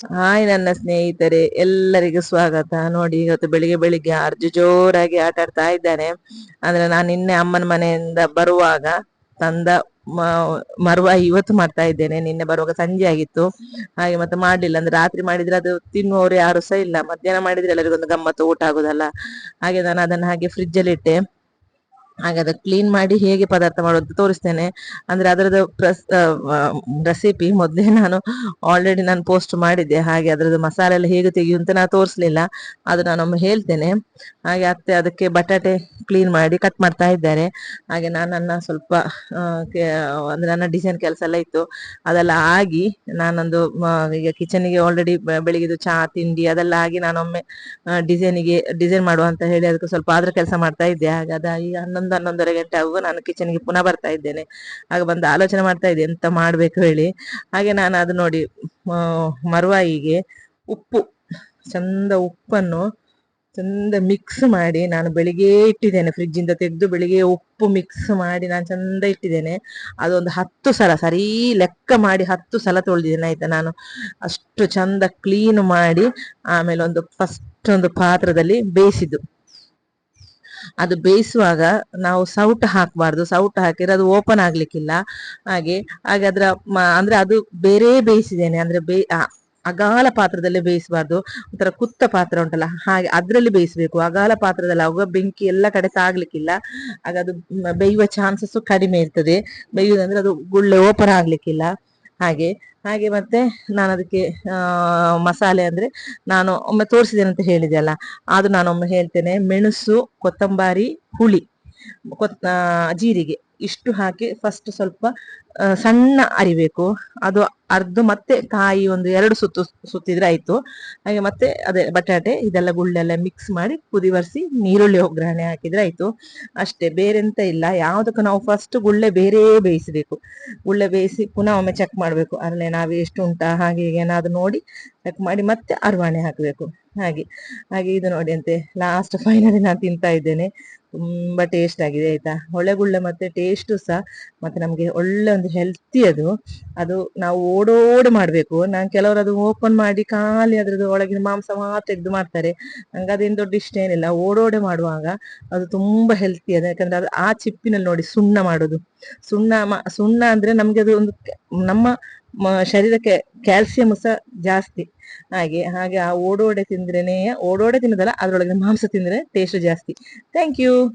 Hi ನನ್ನ ಸ್ನೇಹಿತರೆ, ಎಲ್ಲರಿಗೂ ಸ್ವಾಗತ. ನೋಡಿ, ಇವತ್ತು ಬೆಳಿಗ್ಗೆ ಬೆಳಿಗ್ಗೆ ಅರ್ಜು ಜೋರಾಗಿ ಆಟ ಆಡ್ತಾ ಇದ್ದಾನೆ. ಅಂದ್ರೆ ನಾನು ನಿನ್ನೆ ಅಮ್ಮನ ಮನೆಯಿಂದ ಬರುವಾಗ ತಂದ ಮರುವ ಇವತ್ತು ಮಾಡ್ತಾ ಇದ್ದೇನೆ. ನಿನ್ನೆ ಬರುವಾಗ ಸಂಜೆ ಆಗಿತ್ತು. ಹಾಗೆ ಮತ್ತೆ ಮಾಡ್ಲಿಲ್ಲ. ಅಂದ್ರೆ ರಾತ್ರಿ ಮಾಡಿದ್ರೆ ಅದು ತಿನ್ನುವವರು ಯಾರು ಸಹ ಇಲ್ಲ. ಮಧ್ಯಾಹ್ನ ಮಾಡಿದ್ರೆ ಎಲ್ಲರಿಗೊಂದು ಗಮ್ಮತ್ತು, ಊಟ ಆಗುದಲ್ಲ. ಹಾಗೆ ನಾನು ಅದನ್ನ ಹಾಗೆ ಫ್ರಿಡ್ಜ್ ಅಲ್ಲಿ ಇಟ್ಟೆ. ಹಾಗೆ ಅದಕ್ಕೆ ಕ್ಲೀನ್ ಮಾಡಿ ಹೇಗೆ ಪದಾರ್ಥ ಮಾಡೋದು ತೋರಿಸ್ತೇನೆ. ಅಂದ್ರೆ ಅದರದ್ದು ಪ್ರಸ್ ರೆಸಿಪಿ ಮೊದಲೇ ನಾನು ಆಲ್ರೆಡಿ ನಾನು ಪೋಸ್ಟ್ ಮಾಡಿದ್ದೆ. ಹಾಗೆ ಅದರದ್ದು ಮಸಾಲೆ ಎಲ್ಲ ಹೇಗೆ ತೆಗೆಯುವಂತ ಅಂತ ನಾನು ತೋರಿಸ್ಲಿಲ್ಲ. ಅದು ನಾನೊಮ್ಮೆ ಹೇಳ್ತೇನೆ. ಹಾಗೆ ಅತ್ತೆ ಅದಕ್ಕೆ ಬಟಾಟೆ ಕ್ಲೀನ್ ಮಾಡಿ ಕಟ್ ಮಾಡ್ತಾ ಇದ್ದಾರೆ. ಹಾಗೆ ನಾನು ನನ್ನ ಸ್ವಲ್ಪ ಅಂದ್ರೆ ನನ್ನ ಡಿಸೈನ್ ಕೆಲಸ ಎಲ್ಲ ಇತ್ತು. ಅದೆಲ್ಲ ಆಗಿ ನಾನೊಂದು ಈಗ ಕಿಚನ್ಗೆ ಆಲ್ರೆಡಿ ಬೆಳಿಗ್ಗೆ ಚಹಾ ತಿಂಡಿ ಅದೆಲ್ಲ ಆಗಿ ನಾನೊಮ್ಮೆ ಡಿಸೈನಿಗೆ ಡಿಸೈನ್ ಮಾಡುವ ಅಂತ ಹೇಳಿ ಅದಕ್ಕೆ ಸ್ವಲ್ಪ ಆದ್ರ ಕೆಲಸ ಮಾಡ್ತಾ ಇದ್ದೆ. ಹಾಗೆ ಅದ ಈಗ ಹನ್ನೊಂದು ಹನ್ನೊಂದು ಹನ್ನೊಂದರೆ ಗಂಟೆ ಆಗುವ ನಾನು ಕಿಚನ್ಗೆ ಪುನಃ ಬರ್ತಾ ಇದ್ದೇನೆ. ಆಗ ಬಂದು ಆಲೋಚನೆ ಮಾಡ್ತಾ ಇದ್ದೆ, ಎಂತ ಮಾಡ್ಬೇಕು ಹೇಳಿ. ಹಾಗೆ ನಾನು ಅದು ನೋಡಿ ಮರುವಾಯಿಗೆ ಉಪ್ಪು, ಚಂದ ಉಪ್ಪನ್ನು ಚಂದ ಮಿಕ್ಸ್ ಮಾಡಿ ನಾನು ಬೆಳಿಗ್ಗೆ ಇಟ್ಟಿದ್ದೇನೆ. ಫ್ರಿಜ್ ಇಂದ ತೆಗೆದು ಬೆಳಿಗ್ಗೆ ಉಪ್ಪು ಮಿಕ್ಸ್ ಮಾಡಿ ನಾನು ಚಂದ ಇಟ್ಟಿದ್ದೇನೆ. ಅದೊಂದು ಹತ್ತು ಸಲ, ಸರಿ ಲೆಕ್ಕ ಮಾಡಿ ಹತ್ತು ಸಲ ತೊಳೆದಿದ್ದೇನೆ, ಆಯ್ತಾ ನಾನು? ಅಷ್ಟು ಚಂದ ಕ್ಲೀನ್ ಮಾಡಿ ಆಮೇಲೆ ಒಂದು ಫಸ್ಟ್ ಒಂದು ಪಾತ್ರದಲ್ಲಿ ಬೇಯಿಸಿದ್ದು. ಅದು ಬೇಯಿಸುವಾಗ ನಾವು ಸೌಟ್ ಹಾಕಬಾರ್ದು. ಸೌಟ್ ಹಾಕಿದ್ರೆ ಅದು ಓಪನ್ ಆಗ್ಲಿಕ್ಕಿಲ್ಲ. ಹಾಗೆ ಹಾಗೆ ಅದ್ರ ಅಂದ್ರೆ ಅದು ಬೇರೆ ಬೇಯಿಸಿದ್ದೇನೆ. ಅಂದ್ರೆ ಬೇ ಅಗಾಲ ಪಾತ್ರದಲ್ಲಿ ಬೇಯಿಸಬಾರ್ದು. ಒಂಥರ ಕುತ್ತ ಪಾತ್ರ ಉಂಟಲ್ಲ, ಹಾಗೆ ಅದರಲ್ಲಿ ಬೇಯಿಸಬೇಕು. ಅಗಾಲ ಪಾತ್ರದಲ್ಲಿ ಆಗುವ ಬೆಂಕಿ ಎಲ್ಲ ಕಡೆ ತಾಗ್ಲಿಕ್ಕಿಲ್ಲ. ಆಗ ಅದು ಬೇಯುವ ಚಾನ್ಸಸ್ ಕಡಿಮೆ ಇರ್ತದೆ. ಬೇಯುವುದಂದ್ರೆ ಅದು ಗುಳ್ಳೆ ಓಪನ್ ಆಗ್ಲಿಕ್ಕಿಲ್ಲ. ಹಾಗೆ ಹಾಗೆ ಮತ್ತೆ ನಾನು ಅದಕ್ಕೆ ಮಸಾಲೆ ಅಂದ್ರೆ ನಾನು ಒಮ್ಮೆ ತೋರಿಸಿದ್ದೇನೆ ಅಂತ ಹೇಳಿದೆ ಅಲ್ಲ ಅದು ನಾನೊಮ್ಮೆ ಹೇಳ್ತೇನೆ. ಮೆಣಸು, ಕೊತ್ತಂಬರಿ, ಹುಳಿ, ಕೊತ್ ಜೀರಿಗೆ. ಇಷ್ಟು ಹಾಕಿ ಫಸ್ಟ್ ಸ್ವಲ್ಪ ಸಣ್ಣ ಅರಿಬೇಕು ಅದು ಅರ್ಧ ಮತ್ತೆ ಕಾಯಿ ಒಂದು ಎರಡು ಸುತ್ತು ಸುತ್ತಿದ್ರೆ ಆಯ್ತು. ಹಾಗೆ ಮತ್ತೆ ಅದೇ ಬಟಾಟೆ, ಇದೆಲ್ಲ ಗುಳ್ಳೆಲ್ಲ ಮಿಕ್ಸ್ ಮಾಡಿ ಕುದಿ ಬರ್ಸಿ ನೀರುಳ್ಳಿ ಒಗ್ಗರಣೆ ಹಾಕಿದ್ರೆ ಆಯ್ತು. ಅಷ್ಟೇ, ಬೇರೆಂತ ಇಲ್ಲ. ಯಾವ್ದಕ್ಕೂ ನಾವು ಫಸ್ಟ್ ಗುಳ್ಳೆ ಬೇರೆ ಬೇಯಿಸಬೇಕು. ಗುಳ್ಳೆ ಬೇಯಿಸಿ ಪುನಃ ಒಮ್ಮೆ ಚೆಕ್ ಮಾಡಬೇಕು. ಅಲ್ಲೇ ನಾವು ಎಷ್ಟು ಉಂಟಾ, ಹಾಗೆ ಏನಾದ್ರು ನೋಡಿ ಚೆಕ್ ಮಾಡಿ ಮತ್ತೆ ಅರ್ವಾಣೆ ಹಾಕಬೇಕು. ಹಾಗೆ ಹಾಗೆ ಇದು ನೋಡಿ ಅಂತೆ ಲಾಸ್ಟ್ ಫೈನಲಿ ನಾನು ತಿಂತಾ ಇದ್ದೇನೆ. ತುಂಬಾ ಟೇಸ್ಟ್ ಆಗಿದೆ, ಆಯ್ತಾ? ಹೊಳೆಗುಳ್ಳ ಮತ್ತೆ ಟೇಸ್ಟು ಸಹ ಮತ್ತೆ ನಮ್ಗೆ ಒಳ್ಳೆ ಒಂದು ಹೆಲ್ತಿ ಅದು. ಅದು ನಾವು ಓಡೋಡ್ ಮಾಡ್ಬೇಕು. ನಾನು ಕೆಲವರು ಅದು ಓಪನ್ ಮಾಡಿ ಖಾಲಿ ಅದ್ರದ್ದು ಒಳಗಿನ ಮಾಂಸ ಮಾತ್ರ ತೆಗೆದು ಮಾಡ್ತಾರೆ. ನಂಗೆ ಅದೇನು ದೊಡ್ಡ ಇಷ್ಟ ಏನಿಲ್ಲ. ಓಡೋಡೆ ಮಾಡುವಾಗ ಅದು ತುಂಬಾ ಹೆಲ್ತಿ ಅದು. ಯಾಕಂದ್ರೆ ಅದು ಆ ಚಿಪ್ಪಿನಲ್ಲಿ ನೋಡಿ ಸುಣ್ಣ ಮಾಡೋದು. ಸುಣ್ಣ ಸುಣ್ಣ ಅಂದ್ರೆ ನಮ್ಗೆ ಅದು ಒಂದು ನಮ್ಮ ಶರೀರಕ್ಕೆ ಕ್ಯಾಲ್ಸಿಯಂ ಸಹ ಜಾಸ್ತಿ. ಹಾಗೆ ಹಾಗೆ ಆ ಓಡೋಡೆ ತಿಂದ್ರೇನೆ, ಓಡೋಡೆ ತಿನ್ನೋದಲ್ಲ ಅದ್ರೊಳಗೆ ಮಾಂಸ ತಿಂದ್ರೆ ಟೇಸ್ಟ್ ಜಾಸ್ತಿ. Thank you